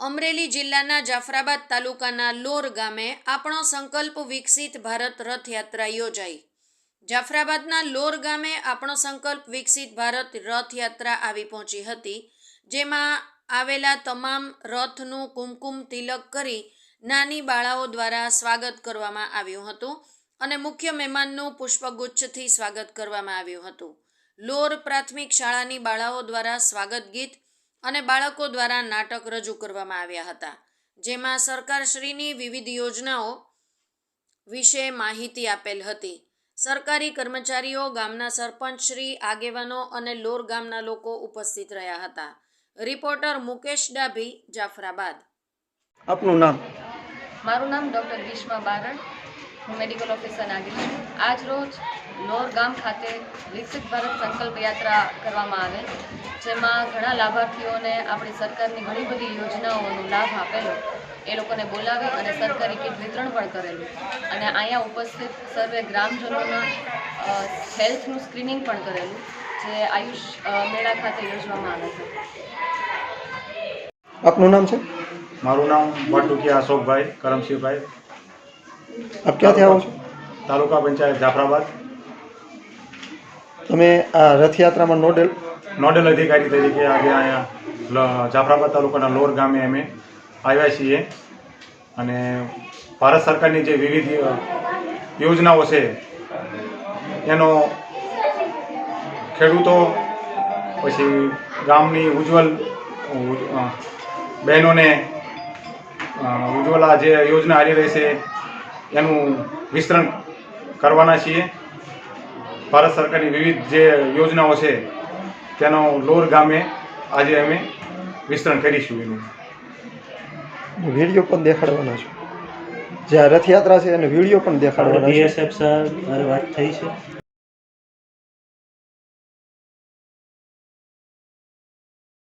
અમરેલી જિલ્લાના જાફરાબાદ તાલુકાના લોર ગામે આપણો સંકલ્પ વિકસિત ભારત રથયાત્રા યોજાઈ. જાફરાબાદના લોર ગામે આપણો સંકલ્પ વિકસિત ભારત રથયાત્રા આવી પહોંચી હતી, જેમાં આવેલા તમામ રથનું કુમકુમ તિલક કરી નાની બાળાઓ દ્વારા સ્વાગત કરવામાં આવ્યું હતું અને મુખ્ય મહેમાનનું પુષ્પગુચ્છથી સ્વાગત કરવામાં આવ્યું હતું. લોર પ્રાથમિક શાળાની બાળાઓ દ્વારા સ્વાગત ગીત અને બાળકો દ્વારા નાટક રજૂ કરવામાં આવ્યા હતા જેમાં સરકારશ્રીની વિવિધ યોજનાઓ વિશે માહિતી આપેલ હતી. સરકારી કર્મચારીઓ ગામના સરપંચશ્રી આગેવાનો અને લોર ગામના લોકો ઉપસ્થિત રહ્યા હતા. રિપોર્ટર મુકેશ ડાભી જાફરાબાદ. આપનું નામ? મારું નામ ડૉક્ટર ગ્રીષ્મા બારડ હું મેડિકલ ઓફિસર નાગરી છું. આજ રોજ લોર ગામ ખાતે વિકસિત ભારત સંકલ્પ યાત્રા કરવામાં આવે જેમાં ઘણા લાભાર્થીઓને આપણી સરકારની ઘણી બધી યોજનાઓનો લાભ આપેલો. એ લોકોને બોલાવી અને સરકારી કીટ વિતરણ પણ કરેલું. અને અહીંયા ઉપસ્થિત સર્વે ગ્રામજનોના હેલ્થનું સ્ક્રીનિંગ પણ કરેલું જે આયુષ મેળા ખાતે યોજવામાં આવે છે. આપનું નામ છે? મારું નામ વટુકિયા અશોકભાઈ કરમશીભાઈ આપ ક્યાંથી આવો છો? તાલુકા પંચાયત જાફરાબાદ. તમે આ રથયાત્રામાં નોડેલ નોડલ અધિકારી તરીકે આજે અહીંયા જાફરાબાદ તાલુકાના લોર ગામે અમે આવ્યા છીએ. અને ભારત સરકારની જે વિવિધ યોજનાઓ છે એનો ખેડૂતો પછી ગામની ઉજ્જવલ બહેનોને ઉજ્જવલા જે યોજના હાલી રહી છે એનું વિસ્તરણ કરવાના છીએ. ભારત સરકારની વિવિધ જે યોજનાઓ છે તેનો લોર ગામે આજે અમે વિસ્તરણ કરીશું એનું. વીડિયો પણ દેખાડવાના છું. જે આ રથયાત્રા છે એને વીડિયો પણ દેખાડવાના છે. બીએસએફ સર મારી વાત થઈ છે.